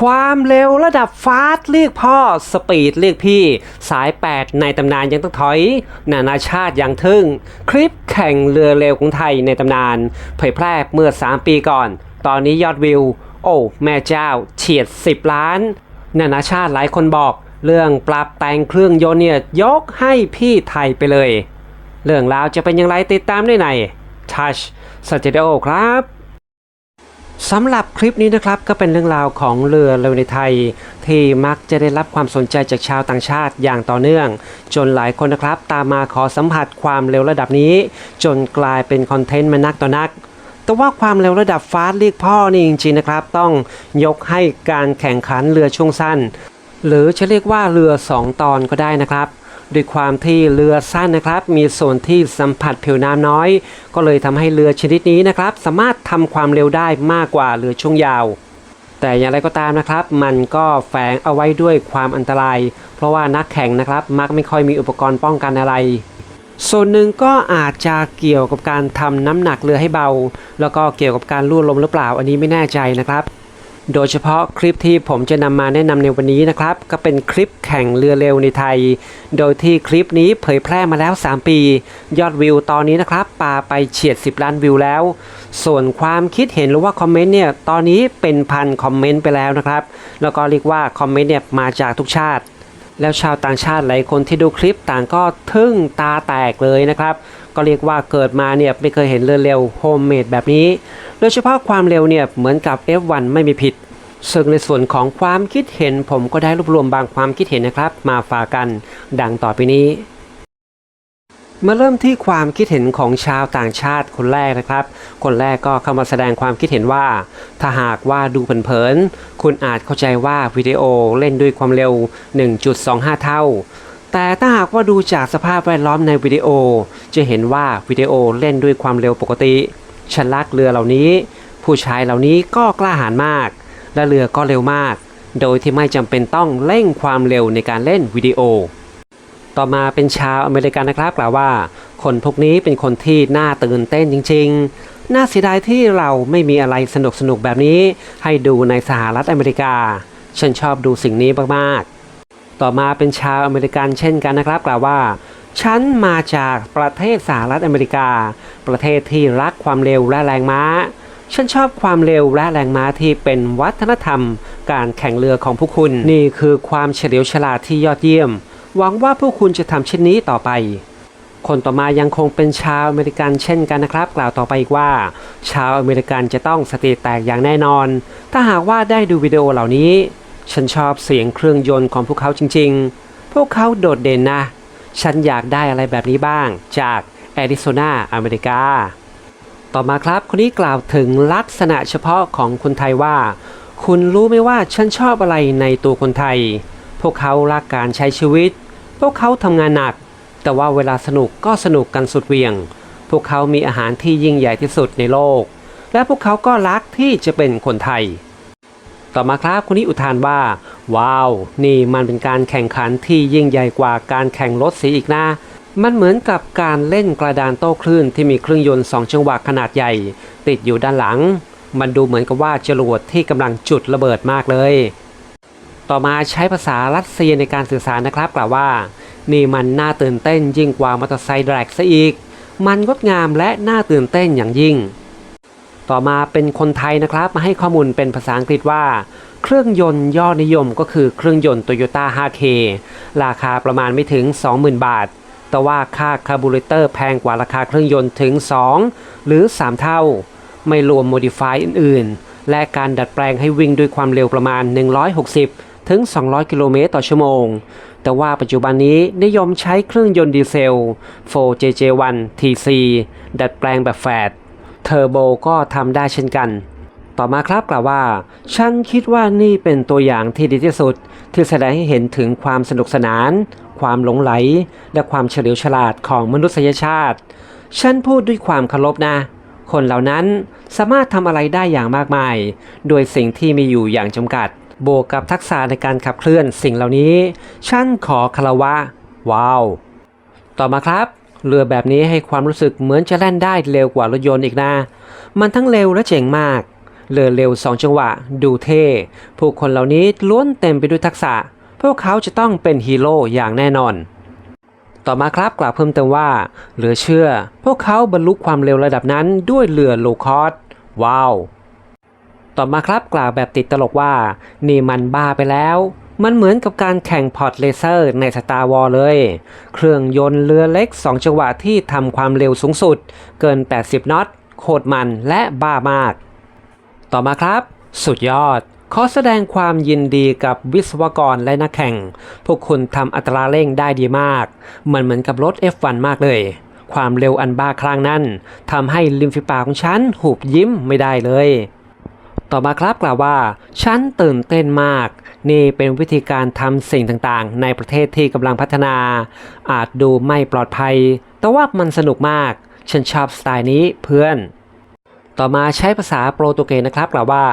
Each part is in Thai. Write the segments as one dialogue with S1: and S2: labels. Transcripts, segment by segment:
S1: ความเร็วระดับฟาสต์เรียกพ่อ สปีดเรียกพี่ สาย 8 ในตำนานยังต้องถอย นานาชาติยังทึ่ง คลิปแข่งเรือเร็วของไทยในตำนาน เผยแพร่เมื่อ 3 ปีก่อน ตอนนี้ยอดวิว โอ้ แม่เจ้าเฉียด 10 ล้าน นานาชาติหลายคนบอก เรื่องปรับแต่งเครื่องยนต์เนี่ยยกให้พี่ไทยไปเลย เรื่องราวจะเป็นอย่างไรติดตามได้ใน Touch Studio ครับ สำหรับคลิปนี้นะครับก็เป็นเรื่องราวของเรือเร็วในไทย ที่มักจะได้รับความสนใจจากชาวต่างชาติอย่างต่อเนื่อง จนหลายคนนะครับ ตามมาขอสัมผัสความเร็วระดับนี้ จนกลายเป็นคอนเทนต์มานักต่อนัก แต่ว่าความเร็วระดับฟาสต์เรียกพ่อนี่จริงๆนะครับ ต้องยกให้การแข่งขันเรือช่วงสั้น หรือจะเรียกว่าเรือ 2 ตอนก็ได้นะครับ ด้วยความที่เรือสั้นนะครับ มีส่วนที่สัมผัสผิวน้ำน้อย ก็เลยทำให้เรือชนิดนี้นะครับ สามารถทำความเร็วได้มากกว่าเรือช่วงยาว แต่อย่างไรก็ตามนะครับ มันก็แฝงเอาไว้ด้วยความอันตราย เพราะว่านักแข่งนะครับ มักไม่ค่อยมีอุปกรณ์ป้องกันอะไรส่วนหนึ่งก็อาจจะเกี่ยวกับการทำน้ำหนักเรือให้เบา แล้วก็เกี่ยวกับการลู่ลมหรือเปล่าอันนี้ไม่แน่ใจนะครับ โดยเฉพาะคลิปที่ผมจะนำมาแนะนำในวันนี้นะครับ ก็เป็นคลิปแข่งเรือเร็วในไทย โดยที่คลิปนี้เผยแพร่มาแล้ว 3 ปี ยอดวิวตอนนี้นะครับปาไปเฉียด 10 ล้านวิวแล้ว ส่วนความคิดเห็นหรือว่าคอมเมนต์เนี่ยตอนนี้เป็นพันคอมเมนต์ไปแล้วนะครับ แล้วก็เรียกว่าคอมเมนต์เนี่ยมาจากทุกชาติ แล้วชาวต่างชาติหลายคนที่ดูคลิปต่างก็ทึ่งตาแตกเลยนะครับ ก็เรียกว่าเกิดมาเนี่ยไม่เคยเห็นเรือเร็วโฮมเมดแบบนี้ โดยเฉพาะความเร็วเนี่ยเหมือนกับ F1 ไม่มีผิด ซึ่งในส่วนของความคิดเห็นผมก็ได้รวบรวมบางความคิดเห็นนะครับ มาฝากกันดังต่อไปนี้ มาเริ่มที่ความคิดเห็นของชาวต่างชาติคนแรกนะครับ คนแรกก็เข้ามาแสดงความคิดเห็นว่า ถ้าหากว่าดูเผินๆคุณอาจเข้าใจว่าวิดีโอเล่นด้วยความเร็ว 1.25 เท่า แต่ถ้าหากว่าดูจากสภาพแวดล้อมในวิดีโอ จะเห็นว่าวิดีโอเล่นด้วยความเร็วปกติฉันลักเรือเหล่านี้ ผู้ชายเหล่านี้ก็กล้าหาญมาก และเรือก็เร็วมาก โดยที่ไม่จำเป็นต้องเร่งความเร็วในการเล่นวิดีโอ ต่อมาเป็นชาวอเมริกันนะครับกล่าวว่า คนพวกนี้เป็นคนที่น่าตื่นเต้นจริง ๆ น่าเสียดายที่เราไม่มีอะไรสนุกสนุกแบบนี้ ให้ดูในสหรัฐอเมริกา ฉันชอบดูสิ่งนี้มากๆ ต่อมาเป็นชาวอเมริกันเช่นกันนะครับกล่าวว่า ฉันมาจากประเทศสหรัฐอเมริกา ประเทศที่รักความเร็วและแรงม้า ฉันชอบความเร็วและแรงม้าที่เป็นวัฒนธรรม การแข่งเรือของพวกคุณ นี่คือความเฉลียวฉลาดที่ยอดเยี่ยม หวังว่าพวกคุณจะทำเช่นนี้ต่อไปคนต่อมายังคงเป็นชาวอเมริกันเช่นกันนะครับ กล่าวต่อไปอีกว่า ชาวอเมริกันจะต้องสติแตกอย่างแน่นอน ถ้าหากว่าได้ดูวิดีโอเหล่านี้ ฉันชอบเสียงเครื่องยนต์ของพวกเขาจริง ๆ พวกเขาโดดเด่นนะ ฉันอยากได้อะไรแบบนี้บ้าง จากแอริโซนาอเมริกา ต่อมาครับคนนี้กล่าวถึงลักษณะเฉพาะของคนไทยว่า คุณรู้ไหมว่าฉันชอบอะไรในตัวคนไทย พวกเขารักการใช้ชีวิต พวกเขาทำงานหนัก แต่ว่าเวลาสนุกก็สนุกกันสุดเวียง พวกเขามีอาหารที่ยิ่งใหญ่ที่สุดในโลก และพวกเขาก็รักที่จะเป็นคนไทย ต่อมาครับคนนี้อุทานว่า ว้าว นี่มันเป็นการแข่งขันที่ยิ่งใหญ่กว่าการแข่งรถสีอีกนะมันเหมือนกับการเล่นกระดานโต้คลื่นที่มีเครื่องยนต์สองจังหวะขนาดใหญ่ ติดอยู่ด้านหลัง มันดูเหมือนกับว่าจรวดที่กำลังจุดระเบิดมากเลย ต่อมาใช้ภาษารัสเซียในการสื่อสารนะครับกล่าวว่า นี่มันน่าตื่นเต้นยิ่งกว่ามอเตอร์ไซค์แดรกซะอีก มันงดงามและน่าตื่นเต้นอย่างยิ่ง ต่อมาเป็นคนไทยนะครับ มาให้ข้อมูลเป็นภาษาอังกฤษว่า เครื่องยนต์ยอดนิยมก็คือเครื่องยนต์ Toyota 5K ราคาประมาณไม่ถึง 20,000 บาท แต่ว่าค่าคาร์บูเรเตอร์แพงกว่าราคาเครื่องยนต์ถึง 2 หรือ 3 เท่า ไม่รวมโมดิฟายอื่นๆ และการดัดแปลงให้วิ่งด้วยความเร็วประมาณ 160 ถึง 200 กิโลเมตรต่อชั่วโมง แต่ว่าปัจจุบันนี้นิยมใช้เครื่องยนต์ดีเซล 4JJ1 TC ดัดแปลงแบบแฟด ทอร์โบก็ทำได้เช่นกัน ต่อมาครับกล่าวว่า ฉันคิดว่านี่เป็นตัวอย่างที่ดีที่สุด ที่แสดงให้เห็นถึงความสนุกสนาน ความหลงไหล และความเฉลียวฉลาดของมนุษยชาติ ฉันพูดด้วยความเคารพนะ คนเหล่านั้นสามารถทำอะไรได้อย่างมากมาย โดยสิ่งที่มีอยู่อย่างจำกัด บวกกับทักษะในการขับเคลื่อนสิ่งเหล่านี้ ฉันขอคารวะ ว้าว ต่อมาครับ เรือแบบนี้ให้ความรู้สึกเหมือนจะแล่นได้เร็วกว่ารถยนต์อีกนะ มันทั้งเร็วและเจ๋งมาก เรือเร็วสองจังหวะ ดูเท่ ผู้คนเหล่านี้ล้วนเต็มไปด้วยทักษะ พวกเขาจะต้องเป็นฮีโร่อย่างแน่นอน ต่อมาครับกล่าวเพิ่มเติมว่า เหลือเชื่อ พวกเขาบรรลุความเร็วระดับนั้นด้วยเรือโลคอสว้าว ต่อมาครับกล่าวแบบติดตลกว่า นี่มันบ้าไปแล้ว มันเหมือนกับการแข่งพอร์ตเลเซอร์ในสตาร์วอลเลย เครื่องยนต์เรือเล็ก 2 จังหวะที่ทำความเร็วสูงสุด เกิน 80 น็อต โคตรมันและบ้ามาก ต่อมาครับ สุดยอด ขอแสดงความยินดีกับวิศวกรและนักแข่ง พวกคุณทำอัตราเร่งได้ดีมาก มันเหมือนกับรถ F1 มากเลย ความเร็วอันบ้าคลั่งนั้นทำให้ริมฝีปากของฉันหุบยิ้มไม่ได้เลยต่อมาครับกล่าวว่า ฉันตื่นเต้นมาก นี่เป็นวิธีการทำสิ่งต่างๆ ในประเทศที่กำลังพัฒนา อาจดูไม่ปลอดภัย แต่ว่ามันสนุกมาก ฉันชอบสไตล์นี้เพื่อน ต่อมาใช้ภาษาโปรตุเกสนะครับกล่าวว่า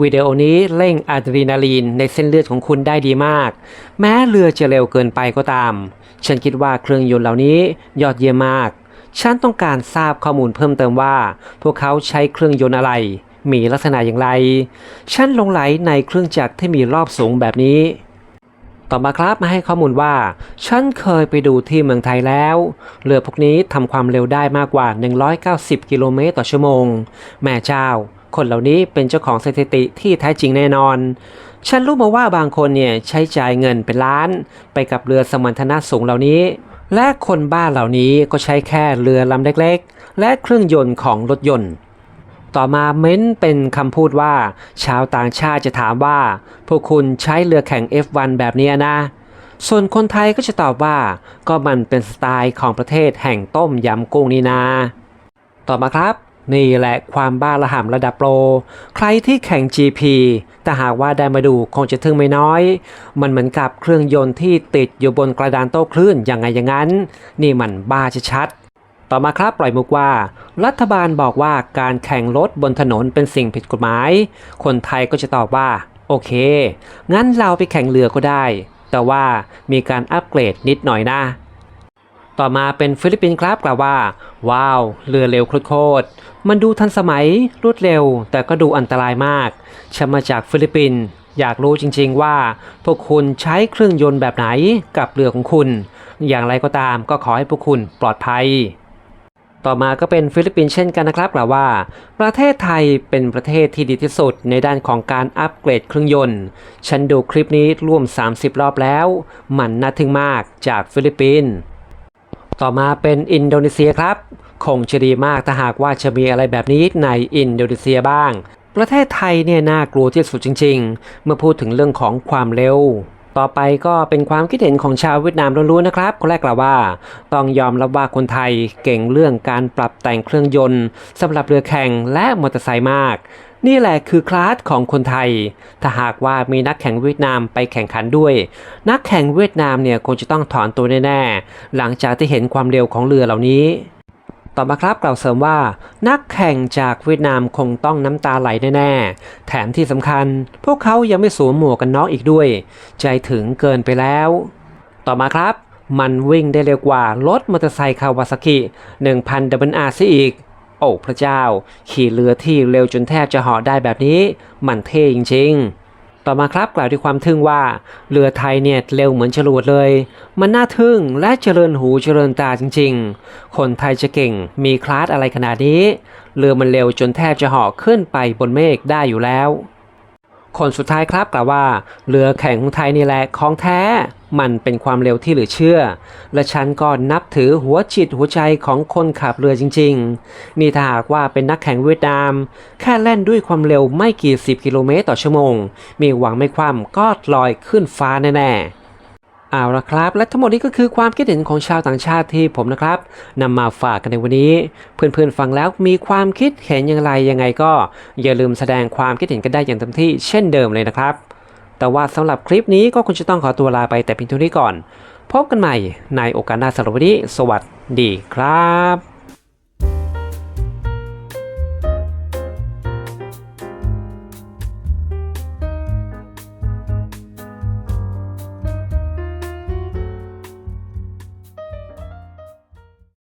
S1: วิดีโอนี้เร่งอะดรีนาลีนในเส้นเลือดของคุณได้ดีมาก แม้เรือจะเร็วเกินไปก็ตาม ฉันคิดว่าเครื่องยนต์เหล่านี้ยอดเยี่ยมมาก ฉันต้องการทราบข้อมูลเพิ่มเติมว่า พวกเขาใช้เครื่องยนต์อะไร มีลักษณะอย่างไร ฉันลงไหลในเครื่องจักรที่มีรอบสูงแบบนี้ ต่อมาครับมาให้ข้อมูลว่า ฉันเคยไปดูที่เมืองไทยแล้ว เรือพวกนี้ทำความเร็วได้มากกว่า 190 กิโลเมตรต่อชั่วโมง แม่เจ้า คนเหล่านี้เป็นเจ้าของสถิติที่แท้จริงแน่นอนฉันรู้มาว่าบางคนเนี่ยใช้จ่ายเงินเป็นล้าน ไปกับเรือสมรรถนะสูงเหล่านี้ และคนบ้านเหล่านี้ก็ใช้แค่เรือลำเล็กๆ และเครื่องยนต์ของรถยนต์ ต่อมาเม้นเป็นคำพูดว่า ชาวต่างชาติจะถามว่า พวกคุณใช้เรือแข่ง F1 แบบนี้นะ ส่วนคนไทยก็จะตอบว่า ก็มันเป็นสไตล์ของประเทศแห่งต้มยำกุ้งนี่นา ต่อมาครับนี่แหละความบ้าระห่ำระดับโปร ใครที่แข่ง GP แต่หากว่าได้มาดูคงจะทึ่งไม่น้อย มันเหมือนกับเครื่องยนต์ที่ติดอยู่บนกระดานโต้คลื่นย่างไงอย่างนั้น นี่มันบ้าชัดๆ ต่อมาครับปล่อยมุกว่า รัฐบาลบอกว่าการแข่งรถบนถนนเป็นสิ่งผิดกฎหมาย คนไทยก็จะตอบว่า โอเค งั้นเราไปแข่งเรือก็ได้ แต่ว่ามีการอัปเกรดนิดหน่อยนะ ต่อมาเป็นฟิลิปปินส์ครับกล่าวว่า ว้าว เรือเร็วโคตรมันดูทันสมัยรวดเร็ว แต่ก็ดูอันตรายมากฉันมาจากฟิลิปปินส์อยากรู้จริงๆว่า พวกคุณใช้เครื่องยนต์แบบไหนกับเรือของคุณ อย่างไรก็ตามก็ขอให้พวกคุณปลอดภัย ต่อมาก็เป็นฟิลิปปินส์เช่นกันนะครับกล่าวว่า ประเทศไทยเป็นประเทศที่ดีที่สุดในด้านของการอัปเกรดเครื่องยนต์ ฉันดูคลิปนี้ร่วม 30 รอบแล้ว มันน่าทึ่งมากจากฟิลิปปินส์ต่อมาเป็นอินโดนีเซียครับ คงจะดีมากถ้าหากว่าจะมีอะไรแบบนี้ในอินโดนีเซียบ้าง ประเทศไทยเนี่ยน่ากลัวที่สุดจริง ๆ เมื่อพูดถึงเรื่องของความเร็ว ต่อไปก็เป็นความคิดเห็นของชาวเวียดนามล้วนๆนะครับ คนแรกกล่าวว่า ต้องยอมรับว่าคนไทยเก่งเรื่องการปรับแต่งเครื่องยนต์สำหรับเรือแข่งและมอเตอร์ไซค์มาก นี่แหละคือคลาสของคนไทย ถ้าหากว่ามีนักแข่งเวียดนามไปแข่งขันด้วย นักแข่งเวียดนามเนี่ยคงจะต้องถอนตัวแน่ๆหลังจากที่เห็นความเร็วของเรือเหล่านี้ ต่อมาครับกล่าวเสริมว่า นักแข่งจากเวียดนามคงต้องน้ำตาไหลแน่ๆ แถมที่สำคัญ พวกเขายังไม่สวมหมวกกันน็อกอีกด้วย ใจถึงเกินไปแล้ว ต่อมาครับ มันวิ่งได้เร็วกว่ารถมอเตอร์ไซค์คาวาซากิ1,000 WR ซะอีก โอ้พระเจ้า ขี่เรือที่เร็วจนแทบจะเหาะได้แบบนี้ มันเท่จริงๆ ต่อมาครับกล่าวด้วยความทึ่งว่า เรือไทยเนี่ยเร็วเหมือนฉลวดเลย มันน่าทึ่งและเจริญหูเจริญตาจริงๆ คนไทยจะเก่งมีคลาสอะไรขนาดนี้ เรือมันเร็วจนแทบจะเหาะขึ้นไปบนเมฆได้อยู่แล้ว คนสุดท้ายครับกล่าวว่า เรือแข่งของไทยนี่แหละของแท้ มันเป็นความเร็วที่เหลือเชื่อ และฉันก็นับถือหัวจิตหัวใจของคนขับเรือจริง ๆ นี่ถ้าหากว่าเป็นนักแข่งเวียดนาม แค่แล่นด้วยความเร็วไม่กี่สิบกิโลเมตรต่อชั่วโมง มีหวังไม่คว่ำก็ลอยขึ้นฟ้าแน่ๆเอาละครับ และทั้งหมดนี้ก็คือความคิดเห็นของชาวต่างชาติที่ผมนะครับนำมาฝากกันในวันนี้ เพื่อนๆฟังแล้วมีความคิดเห็นอย่างไรยังไงก็ อย่าลืมแสดงความคิดเห็นกันได้อย่างเต็มที่เช่นเดิมเลยนะครับ แต่ว่าสำหรับคลิปนี้ก็คงจะต้องขอตัวลาไปแต่เพียงเท่านี้ก่อน พบกันใหม่ในโอกาสหน้าสำหรับวันนี้สวัสดีครับ